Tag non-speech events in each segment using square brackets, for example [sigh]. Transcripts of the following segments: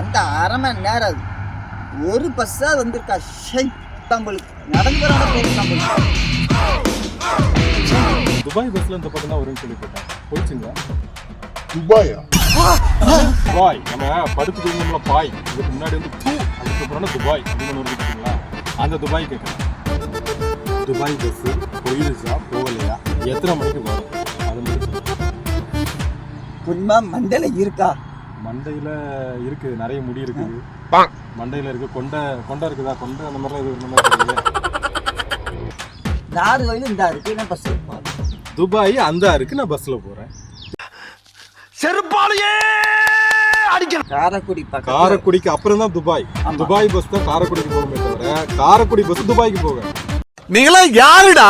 அந்த அரை மணி நேரம் அது. ஒரு பஸ்ஸா வந்திருக்கா. ஷை நம்மளுக்கு நடந்து போயிருக்கு நம்மளுக்கு துபாய் பஸ்ல இந்த பக்கம் தான் வரும்னு கேள்விப்பட்டேன் போயிடுச்சுங்களா? துபாயா? துபாய். நம்ம படுத்து தூங்கணும்ல பாய். இதுக்கு முன்னாடி வந்து பூ அதுக்கப்புறம் துபாய். அப்படின்னு ஒன்று இருக்குங்களா? அந்த துபாய் கேட்குறேன் துபாய் பஸ் போயிருச்சா? போகலையா? எத்தனை மணிக்கு வரும்? அது மட்டும். குருமா மண்டல இருக்கா? மண்டையில இருக்கு நிறைய முடி இருக்குது மண்டையில இருக்கு கொண்டை கொண்டை இருக்குதா? கொண்டை அந்த மாதிரிலாம் இது இந்த மாதிரி. நாலு வயலு இந்த இருக்கு நான் பஸ் துபாய் அந்த இருக்கு நான் பஸ்ல போறேன். காரைக்குடி பக்கம் காரைக்குடிக்கு அப்புறம் தான் துபாய். துபாய் பஸ் தான் காரைக்குடிக்கு போகுமே தவிர காரைக்குடி பஸ் துபாய்க்கு போக. நீங்களா யாருடா?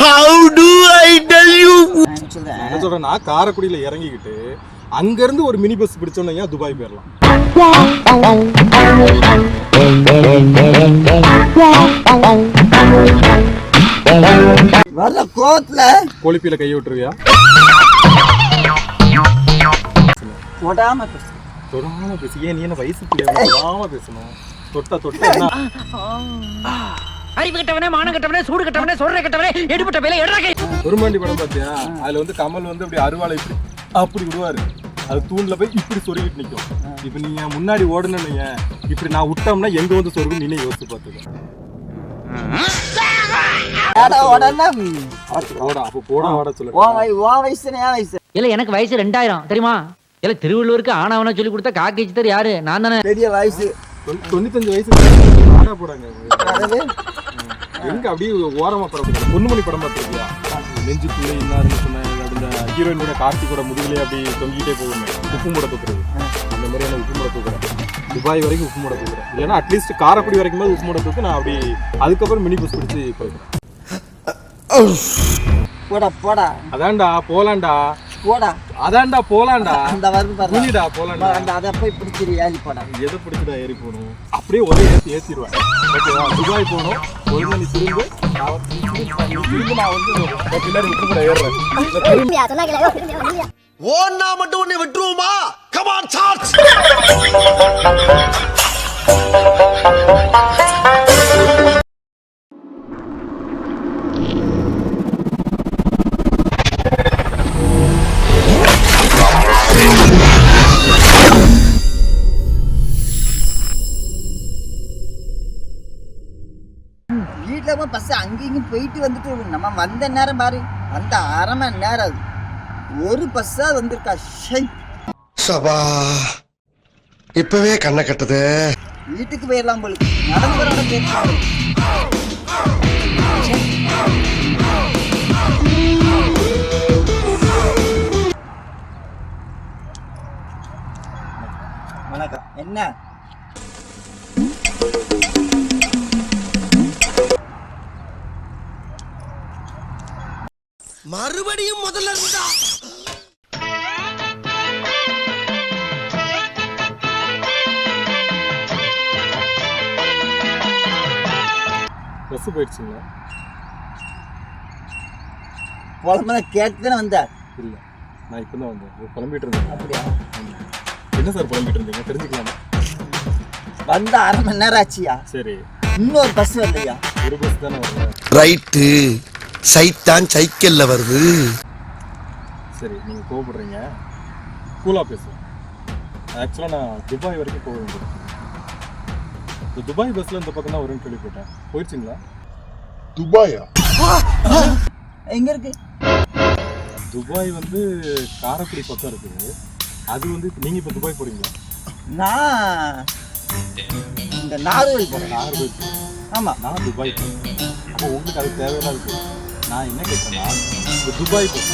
How do I tell you நான் சொல்றேன் சொல்றேன்னா காரைக்குடியில இறங்கிக்கிட்டு அங்க இருந்து ஒரு மினி பஸ் பிடிச்சோம்னா ஏன் துபாய் போயிடலாம் வர்ற கோத்துல கொழுப்பில கையை விட்டுருவியா? போடாம பேசு. தொடாம பேசு. ஏன் நீ என்ன வயசு தொடாம பேசணும். தொட்டா தொட்டா அறிவு கட்டவனே மானம் கட்டவனே சூடு கட்டவனே சொல்ற கட்டவனே எடுபட்ட வேலை எடுறா கை. குருமாண்டி படம் பார்த்தியா அதுல வந்து கமல் வந்து அப்படி அருவாளை இப்படி அப்படி விடுவாரு. அது தூண்ல போய் இப்படி சொருகிட்டு நிக்கும். இப்ப நீங்க முன்னாடி ஓடணும்னு இப்படி நான் விட்டோம்னா எங்க வந்து சொருகும் நீனே யோசிச்சு பார்த்துக்க இல்ல எனக்கு வயசு ரெண்டாயிரம் தெரியுமா? இல்ல திருவள்ளுவருக்கு ஆனாவனா சொல்லி கொடுத்தா காக்கி சித்தர் யாரு? நான் தானே. பெரிய வயசு. தொண்ணூ- தொண்ணூத்தஞ்சு வயசு. அதாவது எங்க அப்படியே ஓரமா படம். பொன்னுமணி படம் பார்த்துருக்கியா? நெஞ்சுக்குள்ளே இன்னாருன்னு சொன்ன அந்த ஹீரோயின் கூட கார்த்திகோட முதுகுலயே அப்படி தொங்கிட்டே போகுமே உப்பு மூட தூக்குறது. அந்த மாதிரியான உப்பு மூட தூக்குறேன். துபாய் வரைக்கும் உப்பு மூட தூக்குறேன். இல்லைன்னா அட்லீஸ்ட் காரைக்குடி வரைக்கும் உப்பு மூட தூக்கு நான் அப்படி அதுக்கப்புறம் மினி பஸ் பிடிச்சி போயிருக்கேன் போடா போடா. அதான்டா போலாம்டா. போடா. அதான்டா போலாம்டா. அந்த வருது பாரு புரியுடா போலாம்டா. அந்த அதை போய் பிடிச்சிரு ஏறி போடா. எதை பிடிச்சதா ஏறி போகணும்? அப்படியே ஒரே ஏற்றி ஏற்றிடுவேன் ஓகேவா? துபாய் போகணும். ஒரு மணி திரும்ப நான் வந்து பின்னாடி விட்டு கூட ஏறுறேன். ஓன்னா மட்டும் உன்னை விட்டுருவோமா? கமான் சார்ஜ் போயிட்டு வந்துட்டு நம்ம வந்த நேரம் பாரு. அந்த அரை மணி நேரம் அது. ஒரு பஸ்ஸா வந்திருக்கா. ஷை. சபா. இப்பவே கண்ணை கட்டுது. வீட்டுக்கு போயிடலாம் போலுக்கு நடந்து போயிருக்கு வணக்கம். என்ன? மறுபடியும் முதல்ல இருந்தா. பஸ் போயிடுச்சுங்களா? புலம்புல கேட்டு தானே வந்தார். இல்லை நான் இப்போ தான் வந்தேன் புலம்பிட்டு இருந்தேன். அப்படியா? என்ன சார் புலம்பிட்டு இருந்தீங்க? தெரிஞ்சுக்கலாமா? வந்த அரை மணி நேரம் ஆச்சியா? சரி. இன்னொரு பஸ் வரலையா? ஒரு பஸ் தானே வரல ரைட்டு சைத்தான் சைக்கிள்ல வருது. சரி நீங்கள் கோவப்படுறீங்க. கூலாக பேசு ஆக்சுவலாக நான் துபாய் வரைக்கும் போக வேண்டியது. இந்த துபாய் பஸ்ஸில் இந்த பக்கம் தான் வரும்னு கேள்விப்பட்டேன். போயிடுச்சுங்களா துபாயா? எங்க இருக்கு? துபாய் வந்து காரைக்குடி பக்கம் இருக்குது அது வந்து நீங்கள் இப்போ துபாய் போறீங்களா? நான் இந்த நார்வல் போறேன். யார் போயிட்டு ஆமா. நான் துபாய் போகிறேன் அப்போ உங்களுக்கு அது தேவையில்லாத இருக்கு நான் என்ன கேட்குறேன்னா இந்த துபாய் பஸ்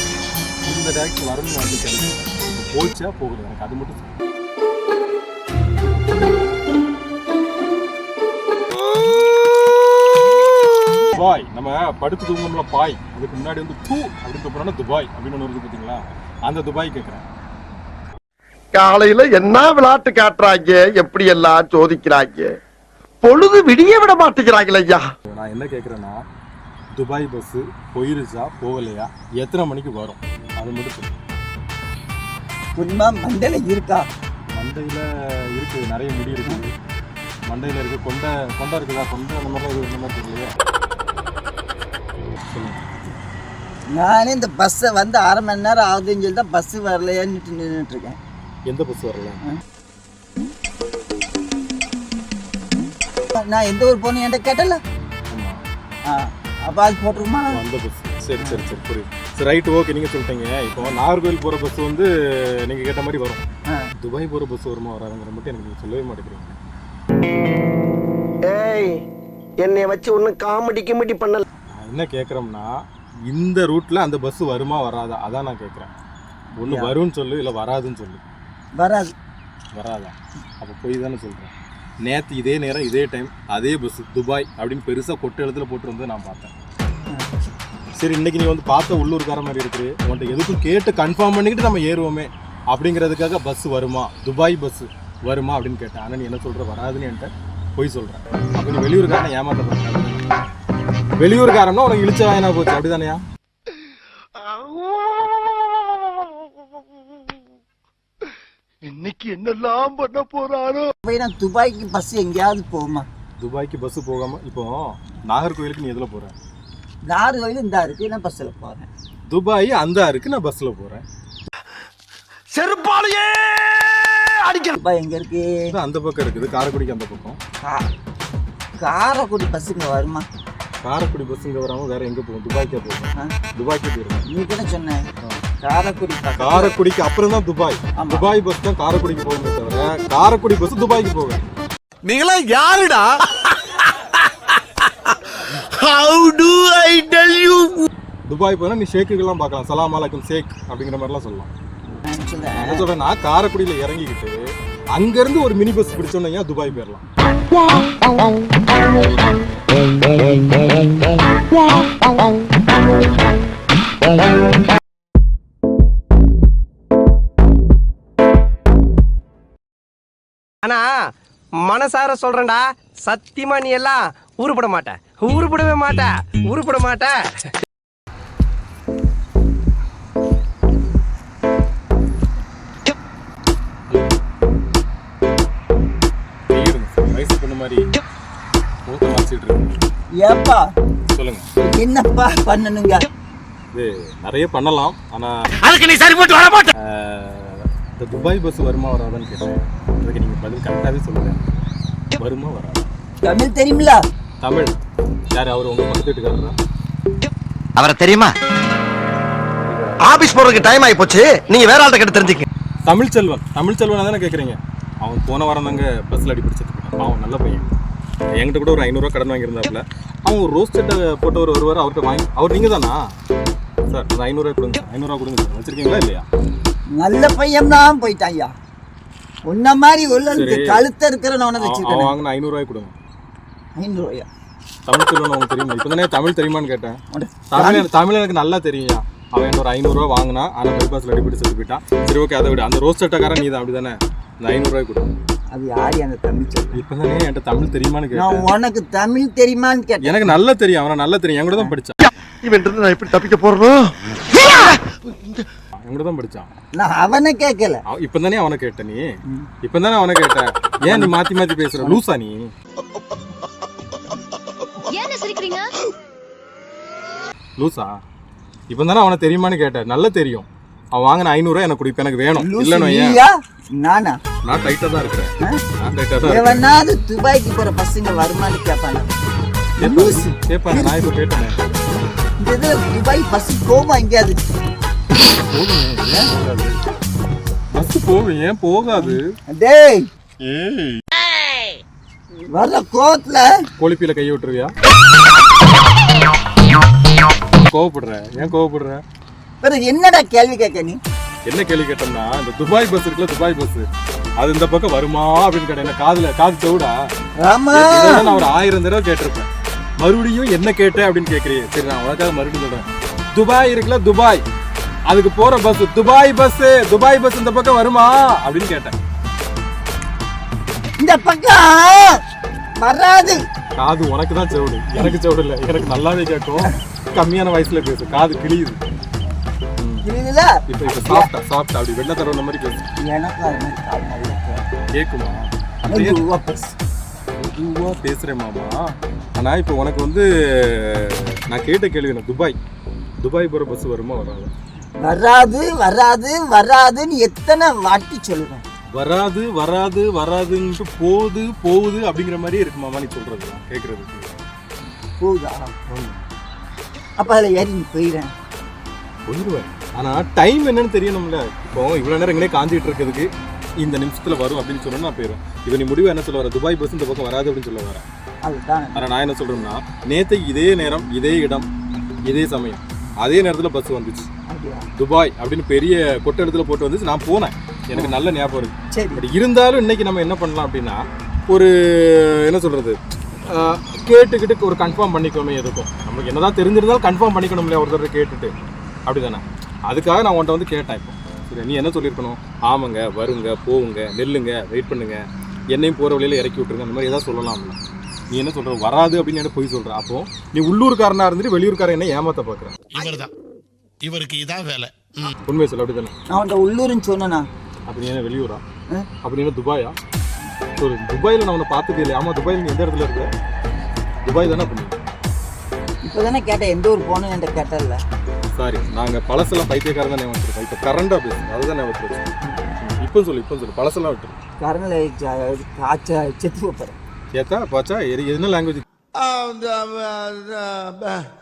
இந்த டேரக்ட் வரணும்னு வந்து கிடைக்கும். போச்சா போகல எனக்கு அது மட்டும். துபாய் நம்ம படுத்து தூங்கணும்ல பாய். அதுக்கு முன்னாடி வந்து பூ அப்படின்னு போனோம்னா துபாய் அப்படின்னு ஒன்று இருக்கு பார்த்தீங்களா அந்த துபாய் கேட்குறேன் காலையில என்ன விளையாட்டு காட்டுறாங்க எப்படி எல்லாம் சோதிக்கிறாங்க? பொழுது விடிய விட மாட்டேங்கிறாங்களே ஐயா. நான் என்ன கேட்குறேன்னா துபாய் பஸ்ஸு போயிருச்சா? போகலையா? எத்தனை மணிக்கு வரும்? அது மட்டும் சொல்லு. உண்மை மண்டையில இருக்கா? மண்டையில இருக்கு நிறைய முடி இருக்குது மண்டையில இருக்கு. கொண்டை கொண்டை இருக்குதா? கொண்டை அந்த மாதிரிலாம் இது இந்த மாதிரி தெரியலையே. சொல்லுங்க. நானே இந்த பஸ்ஸை வந்து அரை மணி நேரம் ஆகுதுன்னு சொல்லி தான் பஸ்ஸு வரலையான்னு நின்றுட்டு இருக்கேன். எந்த பஸ் வரல? நான் எந்த ஊர் போகணும் என்கிட்ட கேட்டல? ஆ. அப்போ அது போட்டுருமா அந்த பஸ் சரி சரி சரி புரியுது. சரி ரைட் ஓகே நீங்கள் சொல்லிட்டீங்க. இப்போ நாகர்கோவில் போகிற பஸ் வந்து நீங்கள் கேட்ட மாதிரி வரும். துபாய் போகிற பஸ் வருமா வராதுங்கிற மட்டும் எனக்கு சொல்லவே மாட்டேங்கிறீங்க. ஏய் என்னை வச்சு ஒன்னும் காமெடி கிமெடி பண்ணல. நான் என்ன கேட்குறோம்னா இந்த ரூட்டில் அந்த பஸ் வருமா வராதா? அதான் நான் கேட்குறேன் ஒன்று வரும்னு சொல்லு இல்லை வராதுன்னு சொல்லு. வராது. வராதா? அப்போ போய் தானே சொல்கிறேன் நேற்று இதே நேரம் இதே டைம் அதே பஸ் துபாய் அப்படின்னு பெருசாக கொட்டு இடத்துல போட்டு வந்து நான் பார்த்தேன். சரி இன்னைக்கு நீ வந்து பார்த்த உள்ளூர்கார மாதிரி இருக்குது. உன்கிட்ட எதுக்கும் கேட்டு கன்ஃபார்ம் பண்ணிக்கிட்டு நம்ம ஏறுவோமே அப்படிங்கிறதுக்காக பஸ் வருமா? துபாய் பஸ் வருமா அப்படின்னு கேட்டேன். ஆனால் நீ என்ன சொல்கிற வராதுன்னு என்கிட்ட போய் சொல்கிறேன் அப்போ நீ வெளியூர்காரனை ஏமாத்த போகிறேன் உனக்கு இழிச்ச வாயனா போச்சு. அப்படிதானயா? இன்னைக்கு என்னெல்லாம் பண்ண போறாரோ? நான் துபாய்க்கு பஸ் எங்கேயாவது போகுமா துபாய்க்கு பஸ் போகாமல் இப்போ நாகர்கோவிலுக்கு நீ எதில் போகிற நாறு வயலு இந்த இருக்கு நான் பஸ்ஸில் போகிறேன் துபாய் அந்த இருக்கு நான் பஸ்ஸில் போகிறேன் செருப்பாலேயே அடிக்க துபாய் எங்கே இருக்கு? இது அந்த பக்கம் இருக்குது காரைக்குடிக்கு அந்த பக்கம். கா- காரைக்குடி பஸ்ஸுங்க வருமா? காரைக்குடி பஸ் இங்கே வராமல் வேற எங்கே போகும்? துபாய்க்கே போகும். ஆ? துபாய்க்கே போயிடும் நீ கூட சொன்ன. காரைக்குடி காரைக்குடிக்கு அப்புறம் தான் துபாய். துபாய் பஸ் தான் காரைக்குடிக்கு போகுமே தவிர காரைக்குடி பஸ் துபாய்க்கு போகும் நீங்களா யாருடா? How do I tell you Dubai போனால் நீ ஷேக்குகள்லாம் பார்க்கலாம். சலாம் அலைக்கும் ஷேக் அப்படிங்கிற மாதிரிலாம் சொல்லலாம். என்ன சொல்கிறேன்னா காரைக்குடியில் இறங்கிக்கிட்டு அங்கேருந்து ஒரு மினி பஸ் பிடிச்சோன்னே துபாய் போயிடலாம் ஆனா மனசார சொல்றேன்டா சத்தியமா நீ எல்லாம் உருப்பட மாட்ட. உருப்படவே மாட்ட. உருப்பட மாட்ட. ஏப்பா? சொல்லுங்க. என்னப்பா பண்ணணுங்க? நிறைய பண்ணலாம் ஆனால் அதுக்கு நீ சரிப்பட்டு வர மாட்ட. இந்த துபாய் பஸ் வருமா வராதான்னு கேட்டேன். அதுக்கு நீங்கள் பதில் கரெக்டாகவே சொல்லுங்க. வருமா வராதா? தமிழ் தெரியுமில தமிழ். யார் அவர் உங்க பக்கத்து வீட்டுக்காரரா? அவரை தெரியுமா? ஆபீஸ் போறதுக்கு டைம் ஆகி போச்சு நீங்க வேற ஆள்கிட்ட கேட்டு தெரிஞ்சுக்க தமிழ் செல்வன். தமிழ் செல்வன் தானே கேட்குறீங்க அவன் போன வாரம் தாங்க பஸ்ஸில் அடி பிடிச்சிட்டு அவன் நல்ல பையன். என்கிட்ட கூட ஒரு ஐநூறுரூவா கடன் வாங்கியிருந்தாப்புல. அவன் ஒரு ரோஸ் செட்டை போட்டவர் வருவார் அவர்கிட்ட வாங்கி அவர் நீங்கள் தானா சார் அந்த ஐநூறுரூவா கொடுங்க. ஐநூறுரூவா கொடுங்க சார். வச்சிருக்கீங்களா இல்லையா? நல்ல பையன் தான் போயிட்டான் ஐயா. உன்ன மாதிரி உள்ள சரி. கழுத்த இருக்கிற நான் வச்சிருக்கேன் வாங்கின ஐநூறுரூவாய் கொடுங்க. ஐநூறு ரூபாயா தமிழ் செல்வன் உங்களுக்கு தெரியுமா? இப்போ தானே தமிழ் தெரியுமான்னு கேட்டேன். தமிழ் எனக்கு- தமிழ் எனக்கு நல்லா தெரியும்யா அவன் என்ன ஒரு ஐநூறுரூவா வாங்கினா ஆனால் பைபாஸில் அடிப்பட்டு செத்து போயிட்டான். சரி ஓகே அதை விட. அந்த ரோஸ் சட்டக்காரன் நீ தான் அப்படி தானே அந்த ஐநூறுரூவாய் கொடு. அது யாரு அந்த தமிழ் சொல்லு இப்போ தானே என்கிட்ட தமிழ் தெரியுமான்னு கேட்டேன். நான் உனக்கு தமிழ் தெரியுமான்னு கேட்டேன். எனக்கு நல்லா தெரியும். அவனை நல்லா தெரியும். என் கூட தான் படிச்சான். இவன் நான் எப்படி தப்பிக்க போறோம் கூட தான் படிச்சான். நான் அவனை கேட்கல இப்போ தானே அவனை கேட்ட நீ? இப்போ தானே அவனை கேட்ட? ஏன் நீ மாற்றி மாற்றி பேசுற? லூசா நீ. ஏன் சிரிக்கிறீங்க? லூசா இப்போ தானே அவனை தெரியுமான்னு கேட்டேன் நல்லா தெரியும். அவன் வாங்கின ஐநூறுரூவா எனக்கு கொடு இப்போ எனக்கு வேணும். இல்லைன்னு நானா? நான் டைட்டாக தான் இருக்கிறேன்? நான் டைட்டாக தான் இருக்கேன் எவனாவது துபாய்க்கு போற பசங்க வருமானு கேட்பானா லூசு. கேட்பாங்க நான் இப்போ கேட்டேன். இந்த இதுல துபாய் பஸ் போமா எங்கேயாவது பஸ் போகும் ஏன் போகாது? டேய்! ஏய்! கோவத்துல கோழிப்பியில கையை விட்டுருவியா? கோவப்படுற ஏன் கோவப்படுற? பிறகு என்னடா கேள்வி கேட்க நீ? என்ன கேள்வி கேட்டோம்னா இந்த துபாய் பஸ் இருக்குல்ல துபாய் பஸ் அது இந்த பக்கம் வருமா அப்படின்னு கேட்டேன். என்ன காதுல காது ஆமா. நான் ஒரு ஆயிரம் தடவை கேட்டிருப்பேன். மறுபடியும் என்ன கேட்டேன் அப்படின்னு கேட்குறீங்க. சரி நான் உனக்காக மறுபடியும் சொல்றேன். துபாய் இருக்குல்ல துபாய். அதுக்கு போற bus Dubai bus Dubai bus இந்த பக்கம் வருமா? அப்படின்னு கேட்டேன். இந்த பக்கம் வராது. காது உனக்கு தான் செவுடு. எனக்கு செவுடு இல்லை. எனக்கு நல்லாவே கேட்கும். கம்மியான வயசுல பேசு. காது கிழியுது. புரியுதுல இப்ப இப்ப சாப்பிட்டா சாப்பிட்டா அப்படி வெள்ளை தடவை மாதிரி பேசு எனக்கு கேட்கும். கேக்குமா? அப்படியே மெதுவா பேசு. மெதுவா பேசுறேன் மாமா. ஆனா இப்போ உனக்கு வந்து நான் கேட்ட கேள்வி என்ன? துபாய். துபாய் போற பஸ் வருமா வராது? வராது வராது வராதுன்னு எத்தனை வாட்டி சொல்லுவேன். வராது வராது வராதுன்ட்டு போகுது போகுது அப்படிங்கிற மாதிரியே இருக்கு மாமா நீ சொல்றது கேக்குறதுக்கு. போகுதா அப்ப அதுல ஏறி நீ போயிடுறேன் போயிடுவேன் ஆனா டைம் என்னன்னு தெரியணும்ல. இப்போ இவ்வளவு நேரம் இங்கே காஞ்சிட்டு இருக்கிறதுக்கு இந்த நிமிஷத்துல வரும் அப்படின்னு சொன்னா நான் போயிடும் இப்போ நீ முடிவு என்ன சொல்ல வர? துபாய் பஸ் இந்த பக்கம் வராது அப்படின்னு சொல்ல வர. அதுதான். நான் என்ன சொல்றேன்னா நேற்று இதே நேரம் இதே இடம் இதே சமயம். அதே நேரத்துல பஸ் வந்துச்சு? துபாய் அப்படின்னு பெரிய கொட்டடத்துல போட்டு வந்துச்சு. நான் போனேன். எனக்கு நல்ல ஞாபகம் இருக்கு. சரி. பட் இருந்தாலும் இன்னைக்கு நம்ம என்ன பண்ணலாம் அப்படின்னா ஒரு என்ன சொல்றது கேட்டுக்கிட்டு ஒரு கன்ஃபார்ம் பண்ணிக்கோமே எதுக்கும். நமக்கு என்னதான் தெரிஞ்சிருந்தாலும் கன்ஃபார்ம் பண்ணிக்கணும் இல்லையா ஒருத்தர் கேட்டுட்டு. அப்படிதானே. அதுக்காக நான் உன்ட்ட வந்து கேட்டேன் இப்போ. சரி நீ என்ன சொல்லியிருக்கணும்? ஆமாங்க வருங்க போவுங்க நெல்லுங்க வெயிட் பண்ணுங்க. என்னையும் போகிற வழியில இறக்கி விட்டுருங்க. அந்த மாதிரி ஏதாவது சொல்லலாம்ல. நீ என்ன சொல்ற? வராது அப்படின்னு என்ன போய் சொல்ற. அப்போ நீ உள்ளூர்காரனா இருந்துட்டு வெளியூர்காரன் என்ன ஏமாத்த பார்க்குற. இவர்தான். இவருக்கு இதான் வேலை. ம். உண்மையை சொல்ல அப்படிதானே? நான் உன்ட்ட உள்ளூர்னு சொன்னேனா? அப்படி என்ன வெளியூரா? அப்படி என்ன துபாயா? ஒரு துபாயில் நான் உன்னை பார்த்ததே இல்லையா? ஆமா துபாயில் நீ எந்த இடத்துல இருக்க? துபாய் தானே பண்ணி இப்பதானே கேட்டேன் எந்த ஊர் போகணும்னு என்கிட்ட கேட்டல சாரி நாங்கள் பழசெல்லாம் பைத்தியக்காரன் தான் வச்சிருக்கோம் இப்போ கரண்டாக பேசு அதுதான் வச்சிருக்கோம் இப்போ சொல்லு இப்போ சொல்லு பழசெல்லாம் விட்டுரு. கரண்டில் காய்ச்ச செத்து போகிறேன் ஏத்தா பாச்சா எது என்ன லாங்குவேஜ்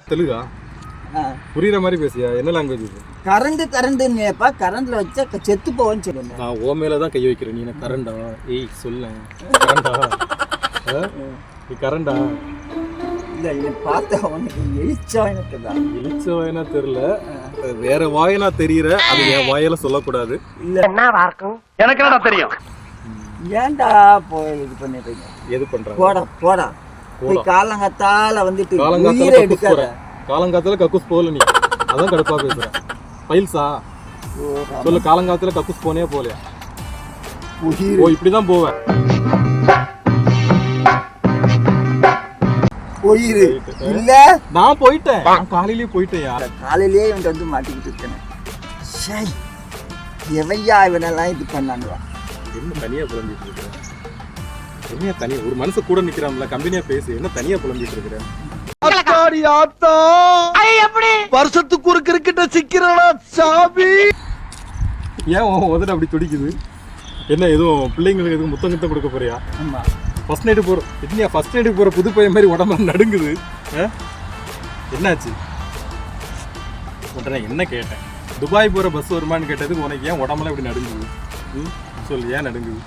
தெலுங்கா? புரியுற மாதிரி பேசியா என்ன லாங்குவேஜ் இது? கரண்ட் கரண்ட்னு கேட்பா கரண்ட்ல வச்சா செத்து போவேன்னு சொல்லுங்க. நான் ஓ மேல தான் கை வைக்கிறேன் நீ என்ன கரண்டா? ஏய் சொல்ல கரண்டா? நீ கரண்டா? இல்ல இதை பார்த்தா உனக்கு எழுச்சா எனக்கு தான். இழிச்ச வாயனா தெரியல. வேற வாயனா தெரியற. அது என் வாயில சொல்லக்கூடாது. எனக்கு என்னடா தெரியும்? ஏன்டா போய் இது பண்ணிடுறீங்க எது பண்றாங்க? போடா போடா. போய் காலங்கத்தால வந்துட்டு காலங்காத்தால உயிரை எடுக்காத. காலங்காத்தால கக்கூஸ் போகல நீ. அதான் கடுப்பா பேசுற. பைல்ஸா? சொல்லு காலங்காத்தால கக்கூஸ் போனே போலையா உயிர். ஓ இப்படிதான் போவேன் உயிர். இல்ல. நான் போயிட்டேன். நான் காலையிலேயே போயிட்டேன் யார்? காலையிலேயே இவன் வந்து மாட்டிக்கிட்டு இருக்கேன். ஷை எவையா இவனெல்லாம் இது பண்ணானுவா? என்ன தனியா புலம்பிட்டு இருக்கிற என்ன தனியா? ஒரு மனுஷன் கூட நிக்கிறான்ல கம்பெனியா பேசு. என்ன தனியா புலம்பிட்டு இருக்கிற அத்தாடி ஆத்தா. வருஷத்துக்கு ஒரு கிரிக்கெட்ட சிக்கிறடா சாமி? ஏன் உன் உதடு அப்படி துடிக்குது? என்ன எதுவும் பிள்ளைங்களுக்கு எதுவும் முத்தம் கிட்ட கொடுக்க போறியா? ஆமா. ஃபர்ஸ்ட் நைட்டு போற இல்லையா ஃபர்ஸ்ட் நைட்டுக்கு போற புது பையன் மாதிரி உடம்பு நடுங்குது? என்னாச்சு? உடனே என்ன கேட்டேன்? துபாய் போற பஸ் வருமான்னு கேட்டதுக்கு உனக்கு ஏன் உடம்புலாம் இப்படி நடுங்குது? ம்? சொல்லு ஏன் நடுங்குது?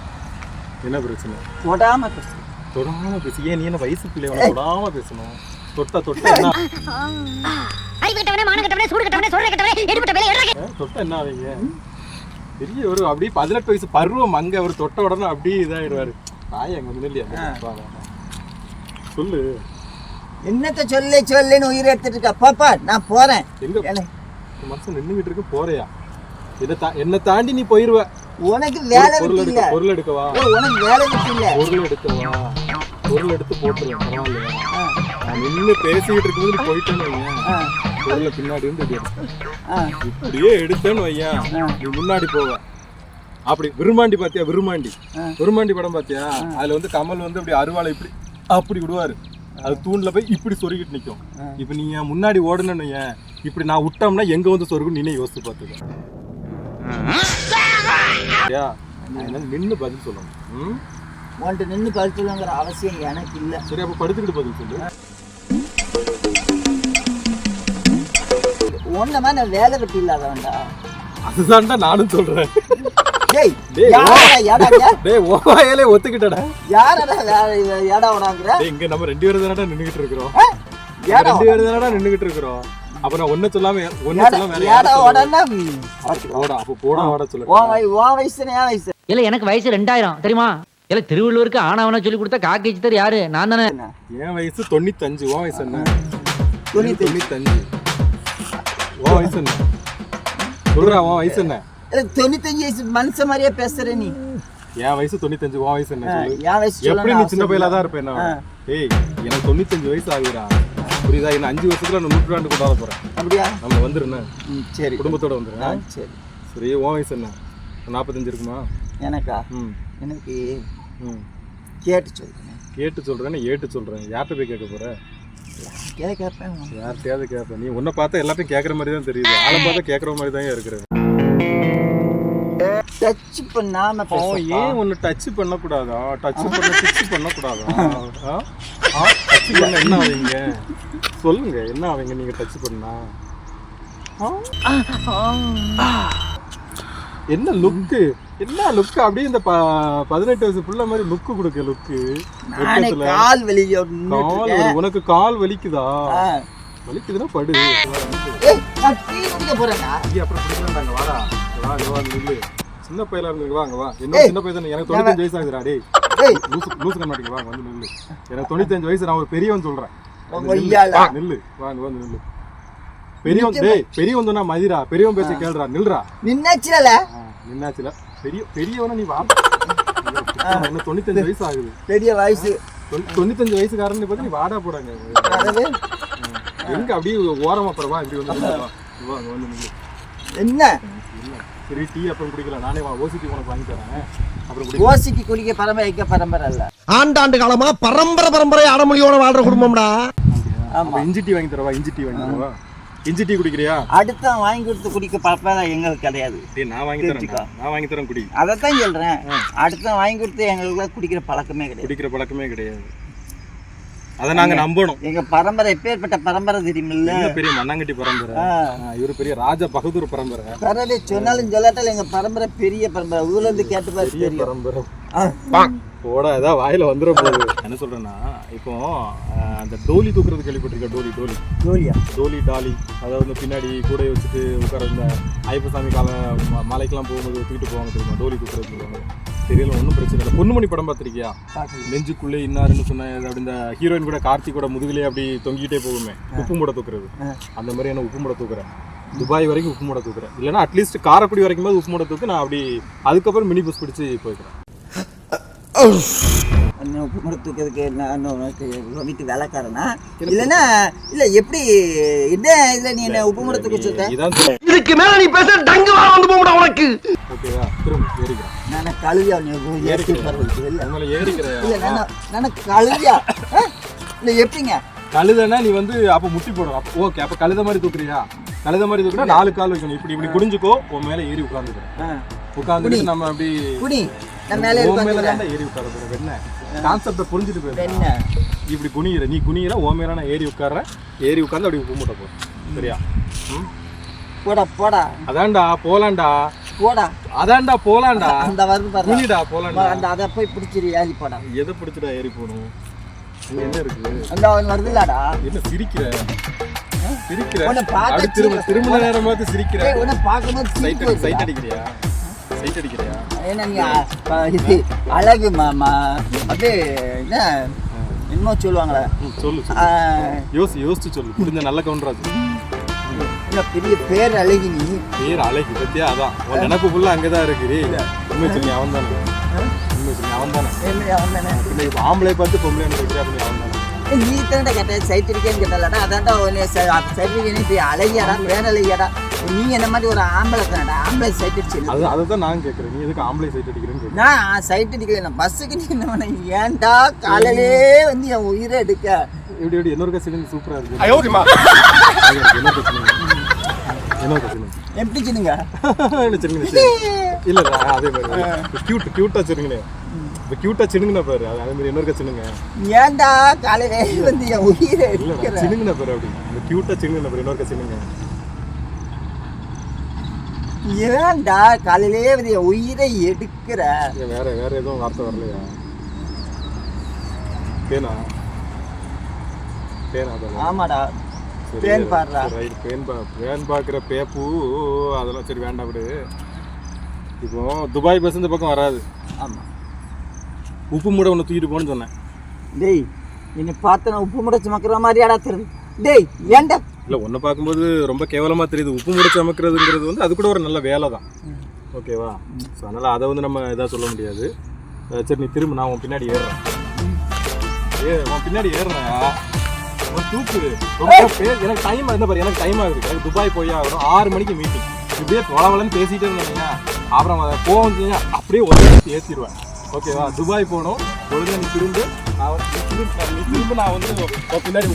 என்ன பிரச்சனை? தொடாம பேசு. தொடாம பேசு. ஏன் நீ என்ன வயசு பிள்ளை உனக்கு தொடாம பேசணும். தொட்டா தொட்டா என்ன? அறிவு கட்டவனே மான கட்டவனே சூடு கட்டவனே சொல்ற கட்டவனே எடுபட்ட வேலை எடுற தொட்டா என்ன ஆவீங்க? பெரிய ஒரு அப்படியே பதினெட்டு வயசு பருவம் அங்க அவர் தொட்ட உடனே அப்படியே இதாயிடுவாரு. தாய் அங்க வந்து இல்லையா சொல்லு. என்னத்த சொல்லு சொல்லுன்னு உயிரை எடுத்துட்டு இருக்கா? பாப்பா நான் போறேன். எங்க? மனுஷன் நின்னுகிட்டு இருக்க போறியா? என்ன தா என்ன தாண்டி நீ போயிருவ. உனக்கு வேலை இல்ல. எடுக்க பொருள் எடுக்கவா ஏய், உனக்கு வேலை இல்ல. பொருள் எடுக்கவா பொருள் எடுத்து போட்டுருவேன் பரவாயில்லையா? நின்று பேசிக்கிட்டு இருக்கும்போது போயிட்டேன்னு வையேன். பொருளை பின்னாடி இருந்து இப்படி எடுப்பேன். இப்படியே எடுத்தேன்னு வையேன். நீ முன்னாடி போவ. அப்படி விருமாண்டி பாத்தியா? விருமாண்டி. விருமாண்டி படம் பாத்தியா? அதுல வந்து கமல் வந்து அப்படி அருவாளை இப்படி அப்படி விடுவாரு. அது தூண்ல போய் இப்படி சொருகிட்டு நிக்கும். இப்ப நீ முன்னாடி ஓடணும்னு ஏன் இப்படி நான் விட்டோம்னா எங்க வந்து சொருகும் நீனே யோசிச்சு? அதனால நின்னு பதில் சொல்லணும். ம்? உன்கிட்ட நின்று படுத்துலங்கிற அவசியம் எனக்கு இல்ல. சரி அப்ப படுத்துக்கிட்டு பதில் சொல்லு. உன்ன மாதிரி நான் வேலை விட்டு இல்லாதவன்டா. அதுதான்டா நானும் சொல்றேன். டேய் ஓ ஒத்துக்கிட்டடா. யாரடா ஏடா விடாங்கிற டேய் இங்க நம்ம ரெண்டு பேரும் தானடா நின்னுகிட்டு இருக்கிறோம். ஏடா ரெண்டு பேரும் தானடா நின்னுகிட்டு இருக்கிறோம். அப்ப நான் ஒன்ன சொல்லாம ஒன்ன ஏடா சொல்லாம சொல்லுவேன்? உடனே? போடா அப்ப போடா வாடா உன் சொல்லு. வய- உன் வயசு? இல்ல எனக்கு வயசு ரெண்டாயிரம் தெரியுமா? இல்ல திருவள்ளுவருக்கு ஆனாவனா சொல்லி கொடுத்தா காக்கி சித்தர் யாரு? நான் தானே. என் வயசு தொண்ணூத்தஞ்சு உன் வயசு என்ன? தொண்ணூத்தஞ்சு. உன் வயசு என்ன? சொல்றா உன் வயசு என்ன? தொண்ணூத்தஞ்சு வயசு மாதிரியே பேசுற நீ. என் வயசு தொண்ணூத்தஞ்சு உன் வயசு என்ன ஆ, சொல்லு? என் வயசு எப்படி நீ சின்ன பையலா. தான் இருப்பேன். ஏய் எனக்கு தொண்ணூத்தஞ்சு வயசு ஆகுதுடா. புரியுதா? இன்னும் அஞ்சு வருஷத்துல நான் நூற்றாண்டு கொண்டாட போறேன். அப்படியா? நம்ம வந்துருண்ணே சரி. குடும்பத்தோட வந்துடுறேன் சரி. சரி உன் வயசு என்ன? நாற்பத்தஞ்சு இருக்குமா? எனக்கா? ம். எனக்கு ம். கேட்டு சொல்லுங்க கேட்டு சொல்றேன்னு ஏட்டு சொல்றேன்? யார்கிட்ட போய் கேட்க போற? கே கேட்பேன். யார்கிட்டயாவது கேட்பேன். நீ உன்னை பார்த்தா எல்லாத்தையும் கேட்குற மாதிரி தான் தெரியுது. ஆளை பார்த்தா கேட்குற மாதிரி தான் இருக்கிற டச் பண்ணாம அவன். ஏன் ஒன்று டச் பண்ணக்கூடாதா? டச் பண்ண டச் பண்ணக்கூடாதா? டச் பண்ண என்ன ஆவீங்க? சொல்லுங்க என்ன ஆவீங்க நீங்க டச் பண்ணா? என்ன லுக்கு என்ன லுக்கு அப்படியே இந்த பதினெட்டு வயசு புள்ள மாதிரி லுக்கு கொடுக்க லுக்கு கால் வலி. உனக்கு கால் வலிக்குதா? வலிக்குதுன்னா படு. சின்ன பையலா இருந்து வா அங்க வா என்ன சின்ன பையன் எனக்கு தொண்ணூத்தஞ்சு வயசு ஆகுதுடா டேய். லூசு லூசு கண்ணாடிக்கு வா வந்து நில்லு. எனக்கு தொண்ணூத்தஞ்சு வயசு நான் ஒரு பெரியவன் சொல்றேன். நில்லு. ஒய்யால நில்லு. வா இங்க வந்து நில்லு. பெரியவன் டேய் பெரியவன் சொன்னா மதிரா பெரியவன் பேச கேளுடா. நில்றா. நின்னாச்சுல நின்னாச்சுல. பெரிய பெரியவனா நீ வா. என்ன தொண்ணூத்தஞ்சு வயசு ஆகுது. பெரிய வயசு. தொண்ணூ- தொண்ணூத்தஞ்சு வயசுக்காரன் பார்த்து நீ வாடா போடாங்க அதாவது? எங்க அப்படியே ஓரமா போற வா இப்படி வந்து என்ன? சரி டீ அப்புறம் குடிக்கலாம். நானே வா ஓசிட்டி உனக்கு வாங்கி தரேன். அப்புறம் குடி ஓசிக்கு குடிக்க பரம்பரை எங்க பரம்பரை இல்ல ஆண்டாண்டு காலமா பரம்பரை பரம்பரை அடமொழியோட வாழ்ற குடும்பம்டா. இஞ்சி டீ வாங்கி தரவா இஞ்சி டீ வாங்கி தரவா? இஞ்சி டீ குடிக்கிறியா? அடுத்த வாங்கி கொடுத்து குடிக்க பரம்பரை எங்களுக்கு கிடையாது. டேய் நான் வாங்கி. தரேன் நான் வாங்கி தரேன் குடி. அதைத்தான் சொல்றேன். அடுத்த வாங்கி கொடுத்து எங்களுக்கு குடிக்கிற பழக்கமே கிடையாது. குடிக்கிற பழக்கமே கிடையாது. அதை நாங்க நம்பணும். எங்க பரம்பரை எப்பேற்பட்ட பரம்பரை தெரியுமில்ல? பெரிய மண்ணாங்கட்டி பரம்பரை. இவரு பெரிய ராஜ பகதூர் பரம்பரை. பரவாயில்ல சொன்னாலும் சொல்லாட்டாலும் எங்க பரம்பரை பெரிய பரம்பரை. ஊர்ல இருந்து கேட்டு பாரு பெரிய பரம்பரை. போடா ஏதாவது வாயில வந்துட போகுது. என்ன சொல்றேன்னா இப்போ அந்த டோலி தூக்குறது கேள்விப்பட்டிருக்க? டோலி டோலி. ஜோலியா டோலி டாலி. அதாவது பின்னாடி கூடைய வச்சுட்டு உட்கார இந்த ஐப்பசாமி கால மலைக்கெல்லாம் போகும்போது தூக்கிட்டு போவாங்க தெரியுமா? டோலி தூக்குறது தெரியல ஒன்றும் பிரச்சனை இல்லை. பொன்னுமணி படம் பார்த்திருக்கியா? நெஞ்சுக்குள்ளே இன்னாருன்னு சொன்ன அப்படி இந்த ஹீரோயின் கூட கார்த்திக் கூட முதுகுலே அப்படி தொங்கிட்டே போகுமே உப்பு மூட தூக்குறது. அந்த மாதிரி என்ன உப்பு மூட தூக்குறேன். துபாய் வரைக்கும் உப்பு மூட தூக்குறேன். இல்லைன்னா அட்லீஸ்ட் காரைக்குடி வரைக்கும் போது உப்பு மூட தூக்கு நான் அப்படி அதுக்கப்புறம் மினி பஸ் பிடிச்சி போய்க்கிறேன். அண்ணன் உப்பு முறை தூக்கிறதுக்கு நான் உனக்கு வீட்டு வேலைக்காரனா? இல்லைன்னா இல்ல எப்படி என்ன இதுல நீ என்ன உப்பு முறை தூக்க சொல்ற இதான் இதுக்கு மேல நீ பேச டங்கு வந்து போடா உனக்கு. ஓகேவா திரும்ப ஏறிக்கிறேன். நான் கழுவியா நீ ஏற்றி பரவாயில்ல இல்ல? அதனால ஏறிக்கிறேன். இல்ல நான் நான் கழுவியா? ஆ? இல்ல எப்படிங்க? கழுதைனா நீ வந்து அப்ப முட்டி போடும் ஓகே அப்ப கழுத மாதிரி தூக்குறியா? கழுத மாதிரி தூக்குனா நாலு கால் வைக்கணும் இப்படி இப்படி குடிஞ்சுக்கோ உன் மேல ஏறி உட்காந்துக்கிறேன். உட்காந்துட்டு நம்ம அப்படி குடி நான் மேலே ஏறி போறேன் என்ன? கான்செப்ட புரிஞ்சுட்டு போயிரு என்ன? இப்படி குனியிற நீ குனியிற உன் மேல நான் ஏறி உட்கார்றேன். ஏறி உட்கார்ந்து அப்படி உப்பு மூட்டை போ சரியா? போடா போடா. அதான்டா போலாம்டா போடா. அதான்டா போலாம்டா அந்த வருது பாரு. குனிடா போலாம்டா அந்த அதை போய் பிடிச்சிரு ஏறி போடா. எதை பிடிச்சிடா ஏறி போகணும்? இங்க என்ன இருக்கு? அந்த அவன் வருதுலாடா என்ன சிரிக்கிற? சிரிக்கிற? திரும்ப திரும்ப நேரம் பார்த்து சிரிக்கிற. உன்னை பார்க்கும்போது சைட் சைட். அடிக்கிறியா? சைட் அடிக்கிறியா ஏன்னா நீ அ, அ, இது அழகு மாமா. அப்படியே என்ன? என்னமோ சொல்லுவாங்களே. சொல்லு யோசி யோசிச்சு சொல்லு. புரிஞ்ச நல்ல கவுண்டராஜ் பெரிய பேர் அழகி நீ. பேர் அழகி பத்தியா? அதான். உன் நினப்பு ஃபுல்லா அங்கதான் இருக்கு. டேய். உண்மை சொல்லி அவன் தானே. உண்மை சொல்லி அவன் தானே. அவன் தானே? இப்போ ஆம்பளை பார்த்து பொம்பளை நினைக்கிறா அப்படி அவன் தானே. நீ தானே கேட்ட? சைட் இருக்கேன்னு கேட்டலடா அதான்டா உன்னை சைட் இருக்கேன்னு இப்படி அழகியாடா பேர் அழகியாடா நீ என்ன மாதிரி ஒரு ஆம்பளை தானடா? ஆம்பளை சைட் அடிச்சு அது அதை தான் நான் கேட்குறேன் நீ எதுக்கு ஆம்பளை சைட் அடிக்கிறேன்னு நான் சைட் அடிக்கல நான் பஸ்ஸுக்கு நீ என்ன பண்ண? ஏன்டா காலையிலே வந்து என் உயிரை எடுக்க? எப்படி எப்படி இன்னொரு கட்சி சூப்பரா இருக்கு. என்ன பிரச்சனை என்ன பிரச்சனை எப்படி சொன்னீங்க இல்ல அதே மாதிரி கியூட் கியூட்டா [laughs] சின்னுங்கண்ணே இப்போ கியூட்டா சின்னுங்கண்ணா பாரு. அது மாதிரி இன்னொரு சின்னுங்க ஏன்டா காலையிலே வந்து என் உயிரை சின்னுங்கண்ணா பாரு அப்படி. இந்த கியூட்டா சின்னுங்கண்ணா பாரு. இன்னொரு சின்னுங்க ஏன்டா காலையிலே வந்து என் உயிரை எடுக்கிற? வேற வேற எதுவும் வார்த்தை வரலையா? பேனா பேனா ஆமாடா. பேன் பாடுறா. right. பேன் பா பேன் பார்க்குற பேப்பு அதெல்லாம் சரி வேண்டாம் விடு. இப்போ துபாய் பஸ் இந்த பக்கம் வராது. ஆமா. உப்பு மூடை ஒன்று தூக்கிட்டு போன்னு சொன்னேன். டேய் என்னை பார்த்து நான் உப்பு முடை சுமக்கிற மாதிரியாடா தெரியுது. டேய் ஏன்டா இல்லை ஒன்றை பார்க்கும்போது ரொம்ப கேவலமாக தெரியுது. உப்பு மூடை சமைக்கிறதுங்கிறது வந்து அது கூட ஒரு நல்ல வேலை தான் ஓகேவா ஸோ அதனால் அதை வந்து நம்ம இதாக சொல்ல முடியாது. சரி நீ திரும்ப நான் உன் பின்னாடி ஏறுறேன். ஏ உன் பின்னாடி ஏறுறேன். உன் தூக்குது ரொம்ப பே- எனக்கு டைம் என்ன பாரு எனக்கு டைம் ஆகுது. எனக்கு துபாய் போய் ஆகணும். ஆறு மணிக்கு மீட்டிங் இப்படியே தொலைவலன்னு பேசிட்டே இருந்தீங்க அப்புறம் அதை போக வந்தீங்க அப்படியே ஒரு ஏற்றிடுவேன் ஓகேவா துபாய் போகணும். ஒழுங்கா நீ திரும்ப. நான் திரும்ப நான் வந்து பின்னாடி